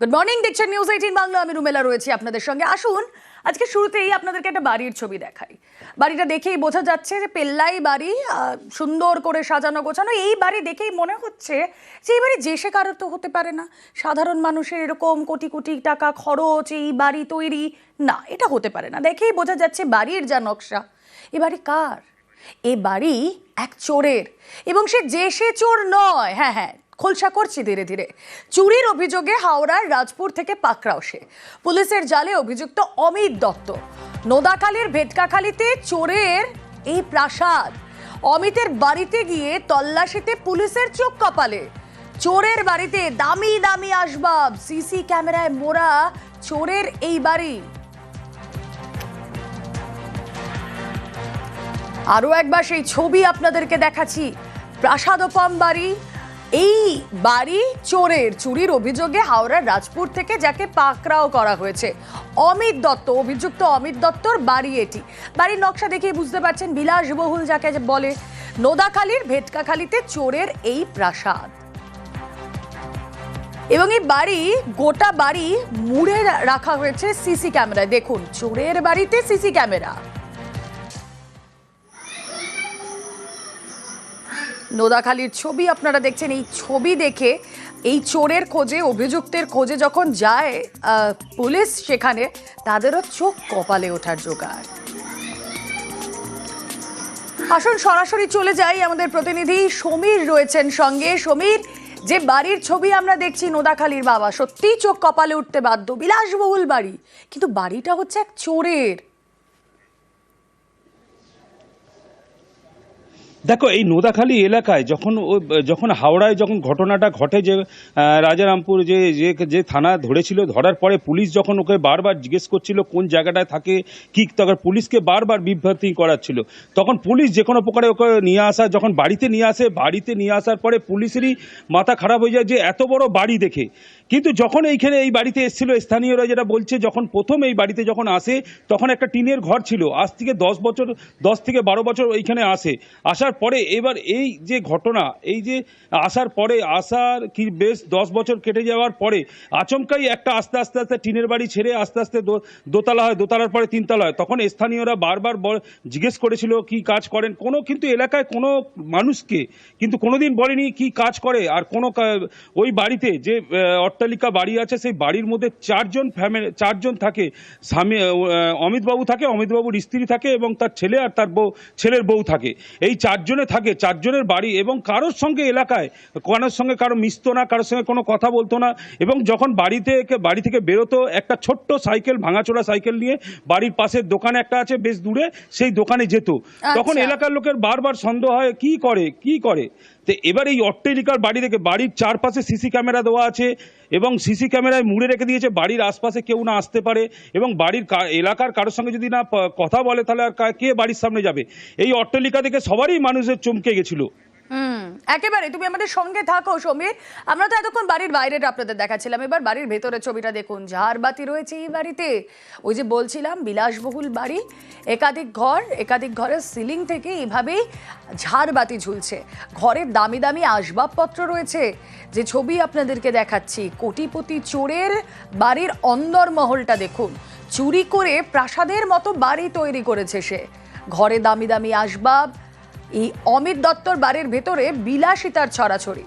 Good morning দেখছেন news eighteen Bangla. আমি রুমেলা রয়েছি আপনাদের সঙ্গে। আসুন, আজকে শুরুতেই আপনাদেরকে একটা বাড়ির ছবি দেখাই। বাড়িটা দেখেই বোঝা যাচ্ছে যে পেল্লাই বাড়ি সুন্দর করে সাজানো গোছানো। এই বাড়ি দেখেই মনে হচ্ছে যে এই বাড়ি যে সে কারোর তো হতে পারে না। সাধারণ মানুষের এরকম কোটি কোটি টাকা খরচ, এই বাড়ি তৈরি। না, এটা হতে পারে না। দেখেই বোঝা যাচ্ছে বাড়ির যা নকশা। এ বাড়ি কার? এ বাড়ি এক চোরের। এবং সে যে সে চোর নয়। হ্যাঁ হ্যাঁ খোলসা করছি ধীরে ধীরে। চুরির অভিযোগে হাওড়ার রাজপুর থেকে পাকড়াও সে। পুলিশের জালে অভিযুক্ত অমিত দত্ত। নোদাখালীর ভেটকাখালীতে চোরের এই প্রাসাদ। অমিতের বাড়িতে গিয়ে তল্লাশিতে পুলিশের চোখ কপালে। চোরের বাড়িতে দামি দামি আসবাব, সিসি ক্যামেরায় মোড়া চোরের এই বাড়ি। আরও একবার সেই ছবি আপনাদেরকে দেখাচ্ছি। প্রাসাদোপম বাড়ি এই বাড়ি চোরের চুরির অভিযোগে হাওড়ার রাজপুর থেকে যাকে পাকড়াও করা হয়েছে। অমিত দত্ত, অভিযুক্ত অমিত দত্তর বাড়ি এটি। বাড়ির নকশা দেখেই বুঝতে পারছেন বিলাসবহুল যাকে বলে। নোদাখালীর ভেটকাখালীতে চোরের এই প্রাসাদ। এবং এই বাড়ি, গোটা বাড়ি মুড়ে রাখা হয়েছে সিসি ক্যামেরায়। দেখুন, চোরের বাড়িতে সিসি ক্যামেরা। নোদাখালীর ছবি আপনারা দেখছেন, এই ছবি দেখে এই চোরের খোঁজে, অভিযুক্তের খোঁজে যখন যায় পুলিশ সেখানে, তাদেরও চোখ কপালে ওঠার জোগাড়। আসুন, সরাসরি চলে যাই আমাদের প্রতিনিধি সমীর রয়েছেন সঙ্গে। সমীর, যে বাড়ির ছবি আমরা দেখছি নোদাখালীর বাবা, সত্যিই চোখ কপালে উঠতে বাধ্য, বিলাসবহুল বাড়ি। কিন্তু বাড়িটা হচ্ছে এক চোরের। দেখো, এই নোদাখালী এলাকায় যখন যখন হাওড়ায় যখন ঘটনাটা ঘটে যে রাজারামপুর যে যে যে থানা ধরেছিল, ধরার পরে পুলিশ যখন ওকে বারবার জিজ্ঞেস করছিল কোন জায়গাটায় থাকে, কি, তখন পুলিশকে বারবার বিভ্রান্তি করাচ্ছিল। তখন পুলিশ যে কোনো প্রকারে ওকে নিয়ে আসা, যখন বাড়িতে নিয়ে আসে, বাড়িতে নিয়ে আসার পরে পুলিশেরই মাথা খারাপ হয়ে যায় যে, এত বড় বাড়ি দেখে। কিন্তু যখন এইখানে এই বাড়িতে এসেছিল, স্থানীয়রা যেটা বলছে, যখন প্রথম এই বাড়িতে যখন আসে, তখন একটা টিনের ঘর ছিল। আজ থেকে দশ বছর, দশ থেকে বারো বছর এইখানে আসে। আসার পরে এবার এই যে ঘটনা, এই যে আসার পরে, আসার কি বেশ দশ বছর কেটে যাওয়ার পরে আচমকাই একটা আস্তে আস্তে আস্তে টিনের বাড়ি ছেড়ে আস্তে আস্তে দোতলা হয়, দোতলার পরে তিনতলা হয়। তখন স্থানীয়রা বারবার জিজ্ঞেস করেছিল, কি কাজ করেন? কোনো কিন্তু এলাকায় কোনো মানুষকে কিন্তু কোনোদিন বলেনি কি কাজ করে। আর কোনো ওই বাড়িতে যে অট্টালিকা বাড়ি আছে, সেই বাড়ির মধ্যে চারজন ফ্যামিলি চারজন থাকে। স্বামী অমিতবাবু থাকে, অমিতবাবুর স্ত্রী থাকে এবং তার ছেলে আর তার বউ, ছেলের বউ থাকে। এই চারজনে থাকে চারজনের বাড়ি এবং কারোর সঙ্গে এলাকায় কারোর সঙ্গে কারও মিশতো না কারোর সঙ্গে কোনো কথা বলতো না এবং যখন বাড়িতে বাড়ি থেকে বেরোতো একটা ছোট্ট সাইকেল ভাঙাচোড়া সাইকেল নিয়ে বাড়ির পাশের দোকানে একটা আছে বেশ দূরে সেই দোকানে যেত তখন আচ্ছা। এলাকার লোকের বারবার সন্দেহ হয় কি করে কি করে তো এবার এই অট্টালিকার বাড়ি থেকে বাড়ির চারপাশে সিসি ক্যামেরা দেওয়া আছে এবং সিসি ক্যামেরায় মুড়ে রেখে দিয়েছে, বাড়ির আশপাশে কেউ না আসতে পারে এবং বাড়ির এলাকার কারোর সঙ্গে যদি না কথা বলে তাহলে আর কে বাড়ির সামনে যাবে? এই অট্টালিকা দেখে সবারই মানুষের চমকে গেছিল। একেবারে, তুমি আমাদের সঙ্গে থাকো, সমীর। আমরা তো এতক্ষণ বাড়ির বাইরেটা আপনাদের দেখাচ্ছিলাম। এবার বাড়ির ভেতরে ছবিটা দেখুন। ঝাড়বাতি রয়েছে এই বাড়িতে। ওই যে বলছিলাম, বিলাসবহুল বাড়ি। একাধিক ঘর, একাধিক ঘরের সিলিং থেকে এভাবেই ঝাড়বাতি ঝুলছে। ঘরের দামি দামি আসবাবপত্র রয়েছে। যে ছবি আপনাদেরকে দেখাচ্ছি, কোটিপতি চোরের বাড়ির অন্দর মহলটা দেখুন। চুরি করে প্রাসাদের মতো বাড়ি তৈরি করেছে সে। ঘরে দামি দামি আসবাব এই অমিত দত্তর বাড়ির ভেতরে বিলাসিতার ছড়াছড়ি।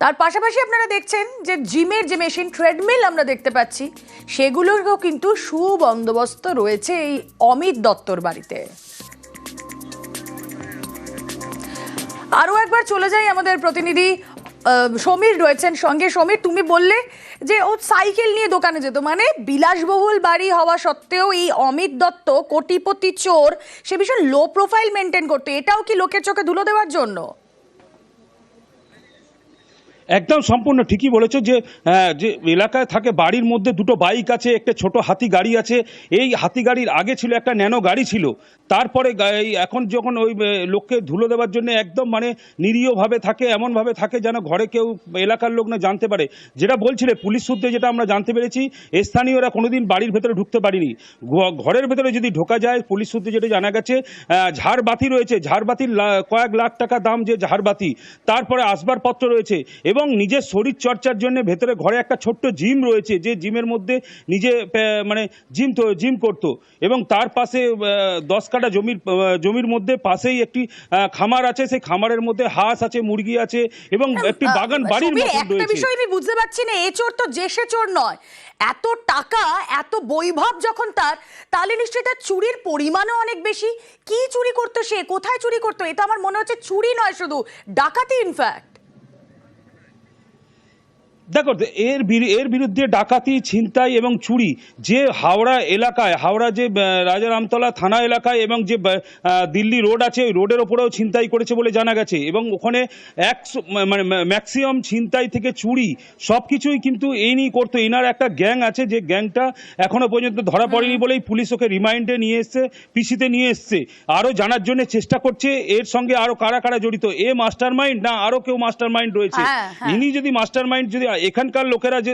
তার পাশাপাশি আপনারা দেখছেন যে জিমের যে মেশিন ট্রেডমিল আমরা দেখতে পাচ্ছি, সেগুলোরও কিন্তু সুবন্দোবস্ত রয়েছে এই অমিত দত্তর বাড়িতে। আরও একবার চলে যাই আমাদের প্রতিনিধি সমীর রয়েছেন সঙ্গে। সমীর, তুমি বললে যে ও সাইকেল নিয়ে দোকানে যেত মানে বিলাসবহুল বাড়ি হওয়া সত্ত্বেও এই অমিত দত্ত কোটিপতি চোর, সে ভীষণ লো প্রোফাইল মেনটেন করতো। এটাও কি লোকের চোখে ধুলো দেওয়ার জন্য? একদম সম্পূর্ণ ঠিকই বলেছ যে যে এলাকায় থাকে বাড়ির মধ্যে দুটো বাইক আছে, একটা ছোট হাতি গাড়ি আছে। এই হাতি গাড়ির আগে ছিল একটা ন্যানো গাড়ি ছিল। তারপরে এখন যখন ওই লোককে ধুলো দেওয়ার জন্য একদম মানে নিরীহভাবে থাকে, এমনভাবে থাকে যেন ঘরে কেউ, এলাকার লোক না জানতে পারে। যেটা বলছিলে, পুলিশ সূত্রে যেটা আমরা জানতে পেরেছি, স্থানীয়রা কোনোদিন বাড়ির ভেতরে ঢুকতে পারিনি। ঘরের ভেতরে যদি ঢোকা যায়, পুলিশ সূত্রে যেটা জানা গেছে ঝাড়বাতি রয়েছে। ঝাড়বাতির কয়েক লাখ টাকা দাম যে ঝাড়বাতি, তারপরে আসবাবপত্র রয়েছে। এবং নিজের শরীর চর্চার জন্য ভেতরে ঘরে একটা ছোট্ট জিম রয়েছে যে জিমের মধ্যে নিজে মানে জিম তো জিম করতো। এবং তার পাশে দশ কাঠা জমির জমির মধ্যে পাশেই একটি খামার আছে। সেই খামারের মধ্যে হাঁস আছে মুরগি আছে এবং একটি বাগান বাড়ির মতন রয়েছে। বিষয় আমি বুঝতে পারছি না এ চোর তো যে সে চোর নয়। এত টাকা এত বৈভব যখন তার তাহলে নিশ্চয়ই তার চুরির পরিমাণও অনেক বেশি। কি চুরি করতো সে? কোথায় চুরি করতো? এটা আমার মনে হচ্ছে চুরি নয় শুধু ডাকাতি ইনফ্যাক্ট দেখো এর এর বিরুদ্ধে ডাকাতি ছিনতাই এবং চুরি যে হাওড়া এলাকায় হাওড়া যে রাজারামতলা থানা এলাকায় এবং যে দিল্লি রোড আছে ওই রোডের ওপরেও ছিনতাই করেছে বলে জানা গেছে। এবং ওখানে একশো মানে ম্যাক্সিমাম ছিনতাই থেকে চুরি সব কিছুই কিন্তু এই নিয়ে করতো। এনার একটা গ্যাং আছে যে গ্যাংটা এখনও পর্যন্ত ধরা পড়েনি বলেই পুলিশ ওকে রিমাইন্ডে নিয়ে এসছে পিসিতে নিয়ে এসছে। আরও জানার জন্য চেষ্টা করছে এর সঙ্গে আরও কারা কারা জড়িত এ মাস্টার মাইন্ড না আরও কেউ মাস্টার মাইন্ড রয়েছে? হ্যাঁ, হ্যাঁ। ইনি যদি মাস্টার মাইন্ড যদি এখানকার লোকেরা যে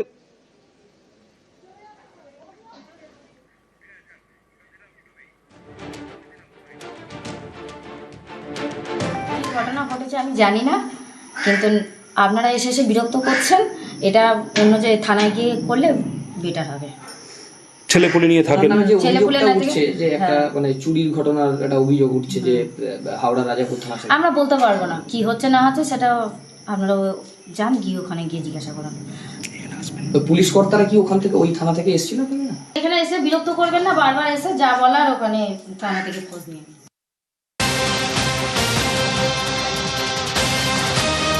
ঘটনা ঘটেছে আমি জানি না কিন্তু আপনারা এসে এসে বিরক্ত করছেন এটা অন্য যে থানায় গিয়ে করলে বেটার হবে। ছেলে নিয়ে থাকেন। আপনার যে ছেলেপুলে অভিযোগটা না উঠছে যে একটা। মানে চুরির ঘটনার একটা অভিযোগ উঠছে যে আহ, হাওড়া রাজাপুর থানা আমরা বলতে পারব না কি হচ্ছে না হচ্ছে সেটা আপনারা যান গিয়ে ওখানে গিয়ে জিজ্ঞাসা করুন তো পুলিশ কর্তারা কি ওখান থেকে ওই থানা থেকে এসেছিল? এখানে এসে বিরক্ত করবেন না বারবার এসে যা বলার ওখানে থানা থেকে খোঁজ নিয়ে